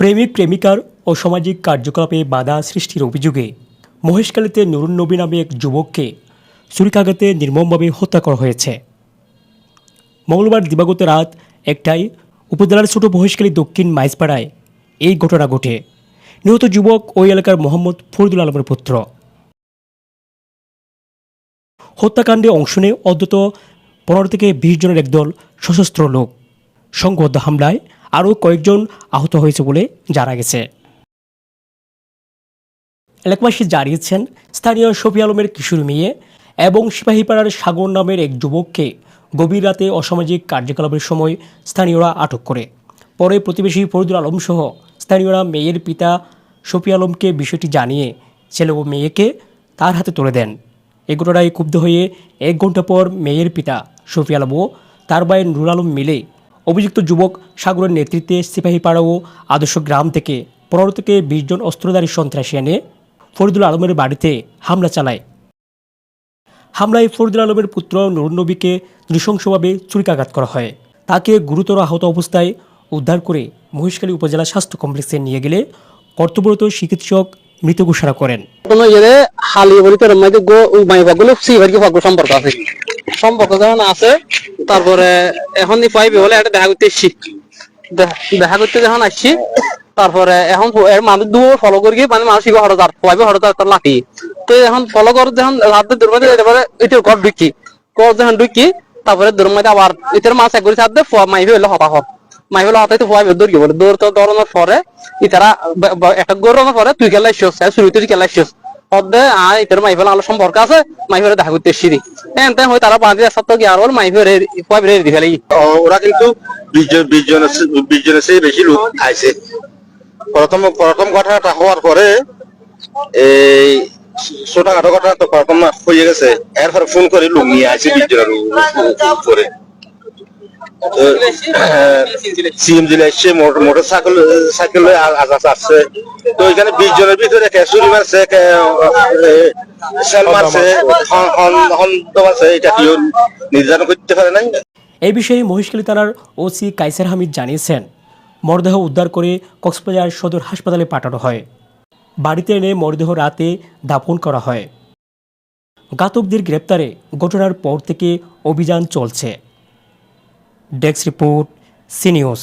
প্রেমিক প্রেমিকার ও সামাজিক কার্যকলাপে বাধা সৃষ্টির অভিযোগে মহেশখালীতে নুরুন নবী নামে এক যুবককে ছুরিকাঘাতে নির্মমভাবে হত্যা করা হয়েছে। মঙ্গলবার দিবাগত রাত একটাই উপজেলার ছোট মহেশখালী দক্ষিণ মাইজপাড়ায় এই ঘটনা ঘটে। নিহত যুবক ওই এলাকার মোহাম্মদ ফরিদুল আলমের পুত্র। হত্যাকাণ্ডে অংশ নেয় অন্তত পনেরো থেকে বিশ জনের একদল সশস্ত্র লোক। সংঘবদ্ধ হামলায় আরও কয়েকজন আহত হয়েছে বলে জানা গেছে। এলাকাবাসী জানিয়েছেন, স্থানীয় শফি আলমের কিশোর মেয়ে এবং সিপাহীপাড়ার সাগর নামের এক যুবককে গভীর রাতে অসামাজিক কার্যকলাপের সময় স্থানীয়রা আটক করে। পরে প্রতিবেশী ফরিদুল আলম সহ স্থানীয়রা মেয়ের পিতা শফি আলমকে বিষয়টি জানিয়ে ছেলে ও মেয়েকে তার হাতে তুলে দেন। এ ঘটনায় ক্ষুব্ধ হয়ে এক ঘণ্টা পর মেয়ের পিতা শফি আলম ও তার ভাই নুর আলম মিলে অভিযুক্ত যুবক সাগরের নেতৃত্বে সিপাহীপাড়া ও আদর্শ গ্রাম থেকে পনেরো থেকে বিশ জন অস্ত্রধারী সন্ত্রাসী এনে ফরিদুল আলমের বাড়িতে হামলা চালায়। হামলায় ফরিদুল আলমের পুত্র নুরুন্নবীকে নৃশংসভাবে চুরিকাঘাত করা হয়। তাকে গুরুতর আহত অবস্থায় উদ্ধার করে মহেশখালী উপজেলা স্বাস্থ্য কমপ্লেক্সে নিয়ে গেলে কর্তব্যরত চিকিৎসক মৃত ঘোষণা করেন। সম্পর্ক আছে? সম্পর্ক যখন আছে, তারপরে এখন পাইবে বলে একটা দেখা করতে এসছি। দেখা করতে যখন আসছি, তারপরে এখন এর মানুষ দু ফলো করি মানে মানুষ ইগো হরদার পাইবে হরদার তার লাকি তো এখন ফলো করে যখন রাতে দূর মধ্যে যেতে পারে এটা ঘর ঢুকি। ঘর যখন ঢুকি, তারপরে দূর মধ্যে আবার ইতার মাছ এক করে সাথে মাইবে হইলে হতাহত। মাইবে হলে হতাইতে ফুয়াইবে দৌড়ি বলে দৌড় তো দৌড়ানোর পরে, ইতারা একটা গৌরবের পরে তুই খেলা এসছিস শুরু তুই খেলা অর্ধে আর ইতার মাইফেল আলো সম্পর্ক আছে মাইফেলে দেখা করতে এসছি এনতে হয় তারা পাঁচ হাজার সাত গিয়ে আর মাইফেলে ফুয়াইবে রেডি ফেলে ও- ওরা কিন্তু বিশ জন বিশ জনের চে- বিশ জনের চেয়ে বেশি লোক আইছে প্রথম ফোন করে লোক নিয়ে আসে বিশ জনের উপরে সিএম জিলে এসছে মোটর সাইকেল সাইকেল আসছে। তো এখানে বিশ জনের ভিতরে চুরি মারছে সেল মারছে হন- হন- মারছে এটা কেউ নির্ধারণ করতে পারে নাই? এই বিষয়ে মহেশখালী থানার ওসি কাইসার হামিদ জানিয়েছেন মরদেহ উদ্ধার করে কক্সবাজার সদর হাসপাতালে পাঠানো হয়। বাড়িতে এনে মরদেহ রাতে দাফন করা হয়। ঘাতকদের গ্রেপ্তারে ঘটনার পর থেকে অভিযান চলছে। Desk report সিনিউজ